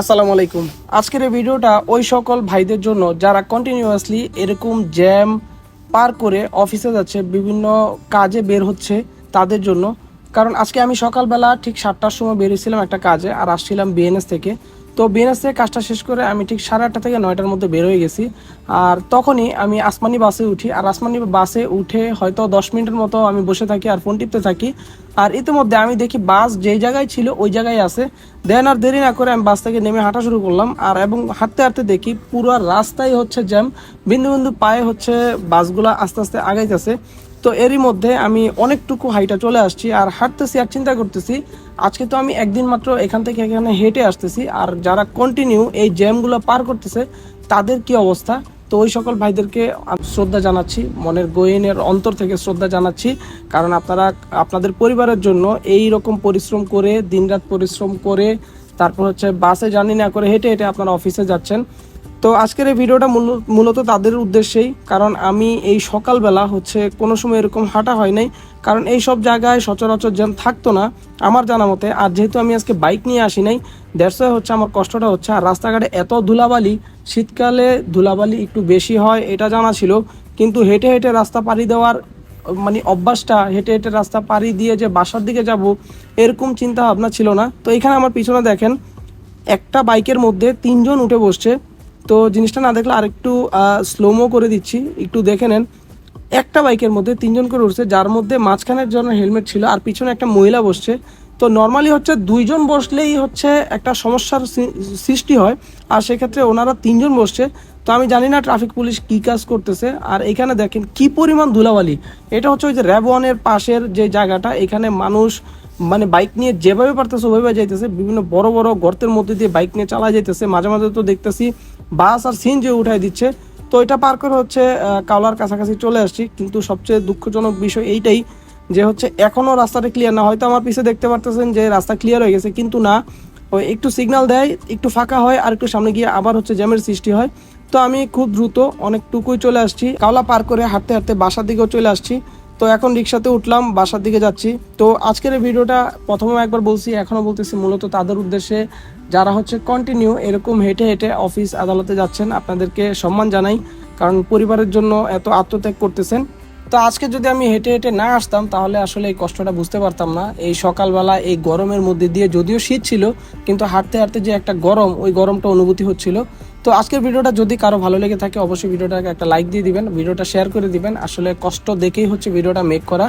আসসালামু আলাইকুম। আজকের এই ভিডিওটা ওই সকল ভাইদের জন্য যারা কন্টিনিউয়াসলি এরকম জ্যাম পার করে অফিসে যাচ্ছে, বিভিন্ন কাজে বের হচ্ছে তাদের জন্য। কারণ আজকে আমি সকালবেলা ঠিক সাতটার সময় বেরিয়েছিলাম একটা কাজে আর আসছিলাম বিএনএস থেকে। তো বিএনএস কাজটা শেষ করে আমি ঠিক সাড়ে আটটা থেকে নয়টার মধ্যে বের হয়ে গেছি। আর তখনই আমি আসমানি বাসে উঠি। আর আসমানি বাসে উঠে হয়তো দশ মিনিটের মতো আমি বসে থাকি আর ফোন টিপতে থাকি। আর ইতিমধ্যে আমি দেখি বাস যেই জায়গায় ছিল ওই জায়গায় আছে। দেন আর দেরি না করে আমি বাস থেকে নেমে হাঁটা শুরু করলাম। আর এবং হাঁটতে হাঁটতে দেখি পুরো রাস্তায় হচ্ছে জ্যাম। বিন্দু বিন্দু পায়ে হচ্ছে বাসগুলো আস্তে আস্তে আগাইতেছে। তো এরই মধ্যে আমি অনেকটুকু হাইটা চলে আসছি আর হাঁটতেছি আর চিন্তা করতেছি, আজকে তো আমি একদিন মাত্র এখান থেকে এখানে হেঁটে আসতেছি আর যারা কন্টিনিউ এই জ্যামগুলো পার করতেছে, তাদের কি অবস্থা? তো ওই সকল ভাইদেরকে শ্রদ্ধা জানাচ্ছি, মনের গহিনের অন্তর থেকে শ্রদ্ধা জানাচ্ছি, কারণ আপনারা, আপনাদের পরিবারের জন্য এই রকম পরিশ্রম করে, দিনরাত পরিশ্রম করে, তারপর হচ্ছে বাসে জার্নি না করে হেঁটে হেঁটে আপনারা অফিসে যাচ্ছেন। তো আজকের এই ভিডিওটা মূল- মূলত তাদের উদ্দেশ্যেই, কারণ আমি এই সকালবেলা হচ্ছে কোনো সময় এরকম হাঁটা হয় নাই, কারণ এই সব জায়গায় সচরাচর জ্যাম থাকতো না আমার জানা মতে। আর যেহেতু আমি আজকে বাইক নিয়ে আসি নাই দ্যাটস হচ্ছে আমার কষ্টটা হচ্ছে, আর রাস্তাঘাটে এত ধুলাবালি, শীতকালে ধুলাবালি একটু বেশি হয় এটা জানা ছিল, কিন্তু হেঁটে হেঁটে রাস্তা পাড়ি দেওয়ার মানে অভ্যাসটা, হেঁটে হেঁটে রাস্তা পাড়ি দিয়ে যে বাসার দিকে যাব, এরকম চিন্তা ভাবনা ছিল না। তো এখানে আমার পিছনে দেখেন, একটা বাইকের মধ্যে তিনজন উঠে বসছে তো জিনিসটা না দেখলে আরেকটু স্লোমো করে দিচ্ছি। একটু দেখে নেন। একটা বাইকের মধ্যে তিনজন করে উঠছে, যার মধ্যে মাঝখানের জন্য হেলমেট ছিল আর পিছনে একটা মহিলা বসছে। তো নর্মালি হচ্ছে দুইজন বসলেই হচ্ছে একটা সমস্যার সৃষ্টি হয়। আর সেক্ষেত্রে ওনারা তিনজন বসছে। তো আমি জানি না ট্রাফিক পুলিশ কি কাজ করতেছে। আর এখানে দেখেন কি পরিমাণ ধুলাবালি। এটা হচ্ছে ওই যে র্যাব ওয়ানের পাশের যে জায়গাটা, এখানে মানুষ মানে বাইক নিয়ে যেভাবে পারতেছে ওইভাবে যাইতেছে। বিভিন্ন বড় বড় গর্তের মধ্যে দিয়ে বাইক নিয়ে চালা যাইতেছে। মাঝে মাঝে তো দেখতেছি বাস আর সিএনজি উঠাই দিচ্ছে। তো এটা পার করে হচ্ছে কাওলার কাছাকাছি চলে আসছি। কিন্তু সবচেয়ে দুঃখজনক বিষয় এইটাই যে হচ্ছে এখনও রাস্তাটা ক্লিয়ার না। হয়তো আমার পিছে দেখতে পারতেছেন যে রাস্তা ক্লিয়ার হয়ে গেছে, কিন্তু না। ওই একটু সিগন্যাল দেয়, একটু ফাঁকা হয় আর একটু সামনে গিয়ে আবার হচ্ছে জ্যামের সৃষ্টি হয়। তো আমি খুব দ্রুত অনেকটুকুই চলে আসছি। কাওলা পার করে হাঁটতে হাঁটতে বাসার দিকেও চলে আসছি। তো এখন রিক্সাতে উঠলাম, বাসার দিকে যাচ্ছি। তো আজকের ভিডিওটা প্রথমে একবার বলছি, এখনও বলতেছি মূলত তাদের উদ্দেশ্যে যারা হচ্ছে কন্টিনিউ এরকম হেঁটে হেঁটে অফিস আদালতে যাচ্ছেন, আপনাদেরকে সম্মান জানাই, কারণ পরিবারের জন্য এত আত্মত্যাগ করতেছেন। তো আজকে যদি আমি হেঁটে হেঁটে না আসতাম, তাহলে আসলে এই কষ্টটা বুঝতে পারতাম না। এই সকালবেলা এই গরমের মধ্যে দিয়ে যদিও শীত ছিল, কিন্তু হাঁটতে হাঁটতে যে একটা গরম, ওই গরমটা অনুভূতি হচ্ছিল। তো আজকের ভিডিওটা যদি কারও ভালো লেগে থাকে, অবশ্যই ভিডিওটাকে একটা লাইক দিয়ে দিবেন, ভিডিওটা শেয়ার করে দিবেন। আসলে কষ্ট দেখেই হচ্ছে ভিডিওটা মেক করা।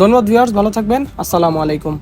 ধন্যবাদ ভিউয়ার্স ভালো থাকবেন। আসসালামু আলাইকুম।